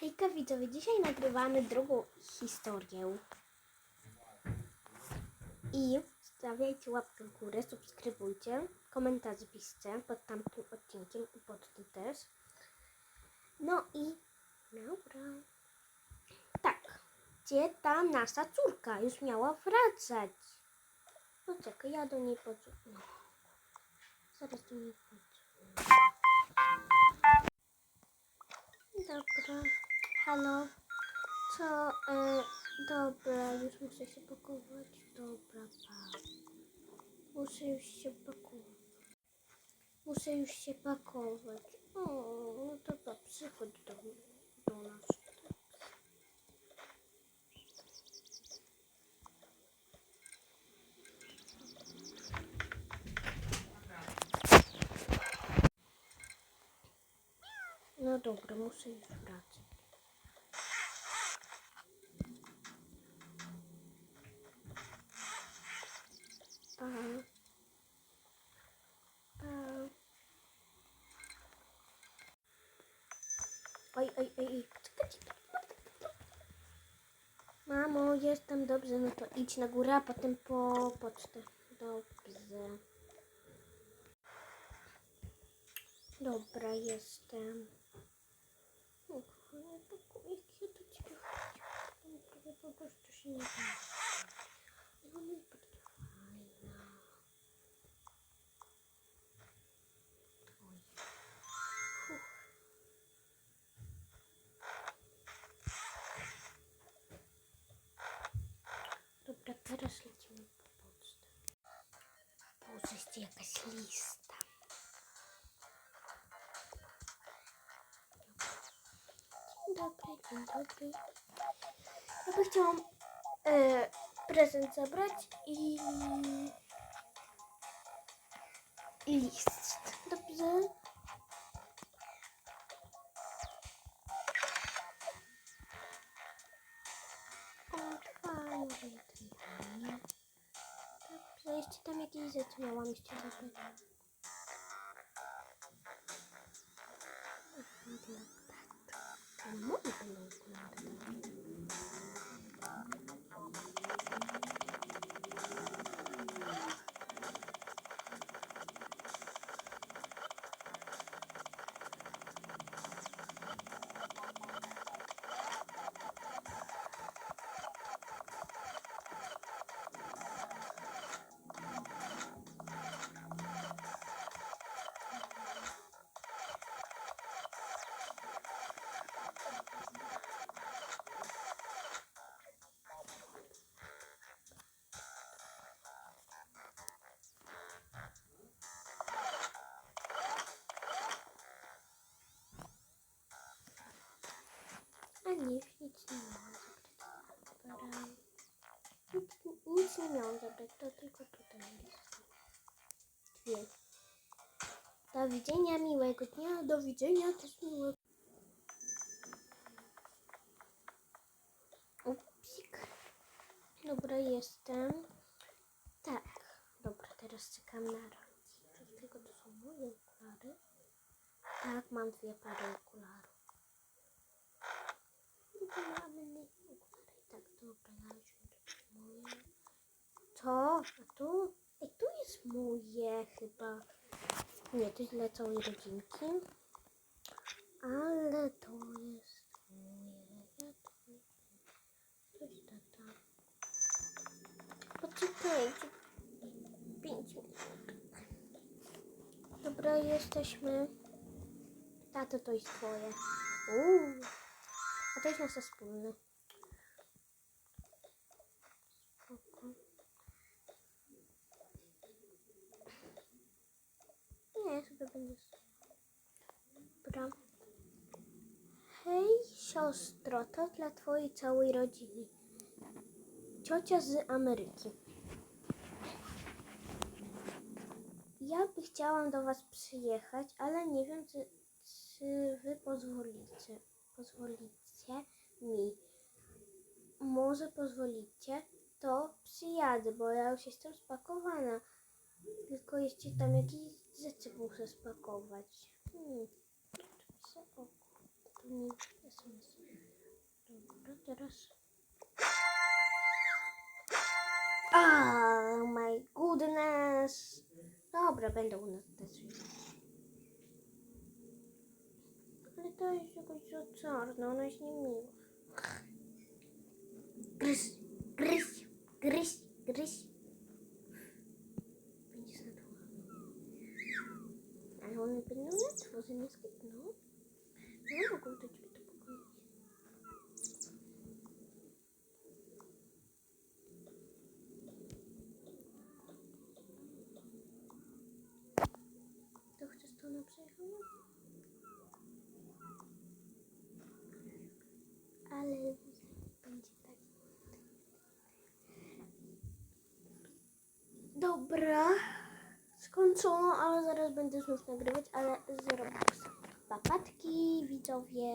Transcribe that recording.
Hejka widzowie, dzisiaj nagrywamy drugą historię. I stawiajcie łapkę w górę, subskrybujcie, komentarze piszcie pod tamtym odcinkiem i pod tym też. No i dobra. Tak, gdzie ta nasza córka już miała wracać? Poczekaj, ja do niej podzwonię. Zaraz do niej podzwonię. Dobra. Halo. Co? E, dobra, już muszę się pakować. Dobra, pa. Muszę już się pakować. Muszę już się pakować. O, no to pa, przychodź do, do nas. No dobra, muszę już wracać. Pa. Oj, oj, oj, oj. Czekaj, czekaj. Mamo, jestem dobrze, no to idź na górę, a potem po pocztę. Dobrze. Dobra, jestem. O, kochanie, pakuj, jak ja do ciebie. Prawie po prostu się nie da. Boże, jest jakaś lista. Dzień dobry, dzień dobry. Ja by chciałam e, prezent zabrać i, jeszcze tam jakieś rzeczy miałam jeszcze zabrać. Nie, nic nie miałam zabrać. Nic, nic nie miałam zabrać, to tylko tutaj jest. Dwie. Do widzenia, miłego dnia, do widzenia, też miłego. Upsik. Dobra, jestem. Tak. Dobra, teraz czekam na rodziców. Tylko to są moje okulary. Tak, mam dwie pary okularów. Mamy okulary. Tak, dobra, ja już moje. Co? A tu? Ej, tu jest moje chyba. Nie, to źle całej rodzinki. Ale to jest moje. To Coś tata. Poczekajcie. Pięć minut. Dobra, jesteśmy. Tato, to jest twoje. Uuu. A to jest nasze wspólne. Będę... Dobra. Hej, siostro, to dla twojej całej rodziny. Ciocia z Ameryki. Ja by chciałam do was przyjechać, ale nie wiem, czy, czy wy pozwolicie. Pozwolicie mi. Może pozwolicie, to przyjadę, bo ja już jestem spakowana. Tylko jeszcze tam jakieś rzeczy muszę spakować. Hmm. O, tu mi SMS. Dobra, teraz. Oh my goodness. Dobra, będę u nas. Ale to jest jakoś za czarno, ona jest niemiła. Gryź, gryź, gryź, gryź. Łatwo zamiast no. No mogą do ciebie to pokoić. To chcesz to na przejechać? Ale będzie tak. Dobra. Skończono, ale zaraz będę znów nagrywać, ale z Robloxa. Papatki, widzowie.